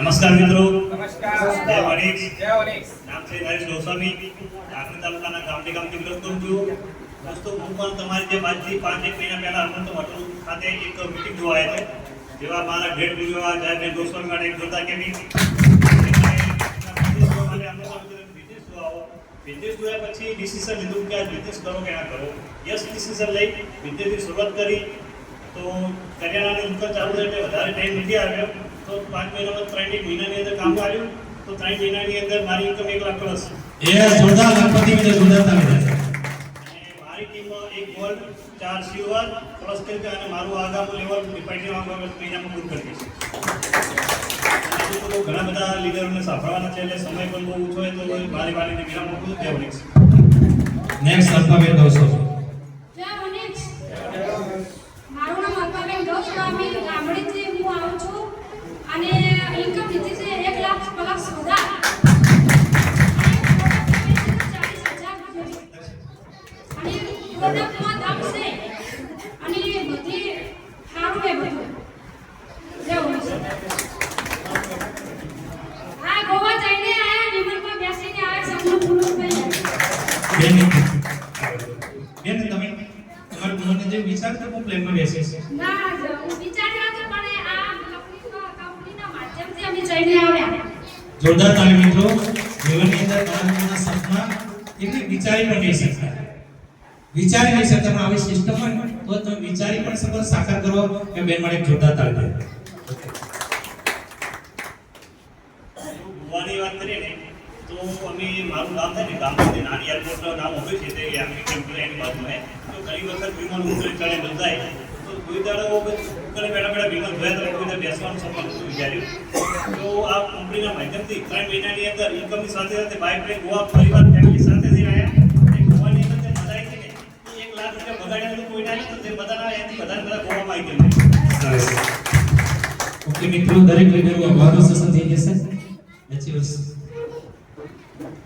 નમસ્કાર મિત્રો નમસ્કાર જય વણિક જય વણિક નામ છે નરેશ ગોસ્વામી. ડાંગર તાલુકાના ગામડી ગામથી વિરોધ કરું છું. દોસ્તો હું પણ તમારી જે આજથી પાંચ એક મહિના પહેલા હનુમંત હોટલ ખાતે એક મીટિંગ જોવા આવ્યો હતો જેવા મારા ગ્રેટ વીડિયો જયભાઈ ગોસ્વામી માટે એક જોતા કેવી બિઝનેસ જોવા બિઝનેસ જોયા પછી ડિસિઝન લીધું કે આ બિઝનેસ કરો કે ના કરો. યસ ડિસિઝન લઈ બિઝનેસની શરૂઆત કરી. તો કરિયાણાની દુકાન ચાલુ થઈ એટલે વધારે ટાઈમ નથી આવ્યો. તો પાંચ મહિનામાં ત્રણ મહિનાની અંદર કામ કર્યું. તો ત્રણ મહિનાની અંદર મારી ઇન્કમ એક લાખ પ્લસ એ જોરદાર ગણપતિ વિજય જોરદાર અને મારી ટીમમાં એક ગોલ્ડ ચાર સિલ્વર પ્લસ કરી અને મારું આગામી લેવલ ડિપાર્ટમેન્ટ આગામી મહિનામાં પૂરું કરી દઈશ. ઘણા બધા લીડરોને સાંભળવાના છે એટલે સમય પણ બહુ ઓછો હોય તો મારી વાલીને વિરામ મૂકું છું. જય નેક્સ્ટ અલ્પાબેન દોસ્તો. મારું નામ અલ્પાબેન ગોસ્વામી બેન તમે તમારે મને જે વિચાર છે હું પ્લેનમાં બેસે છે ના હું વિચાર્યો હતો પણ આ કંપનીનો કંપનીના માધ્યમથી અમે જઈને આવ્યા. જોરદાર તાળી મિત્રો જીવનની અંદર તમારા સપના એટલે વિચારી પણ નહીં શકતા વિચારી નહીં શકતા પણ આવી સિસ્ટમ હોય તો તમે વિચારી પણ સફળ સાકાર કરો. એ બેન માટે જોરદાર તાળી થાય ગોવાની વાત કરીએ ને તો અમે મારું ગામ થાય ને ગામથી નાની એરપોર્ટનું નામ હોય છે તે કેમ્પ એની બાજુમાં તો ઘણી વખત વિમાન ઉતરે ચડે બંધાય. તો કોઈ દાડો ઘરે બેઠા બેઠા વિમાન જોયા તો કોઈ દાડો બેસવાનું સપનું વિચાર્યું. તો આ કંપનીના માધ્યમથી ત્રણ મહિનાની અંદર ઇન્કમની સાથે સાથે બાઇક લઈ ગોવા પરિવાર ફેમિલી સાથે જઈ રહ્યા ગોવાની અંદર જે મજા આવી છે ને એક લાખ રૂપિયા બગાડ્યા તો કોઈ ના તો તે બધાના એથી વધારે બધા ગોવામાં આવી ગયા. મિત્રો, દરેક લીડરો આભારનો સસન થઈ જશે. વર્ષ. Thank you.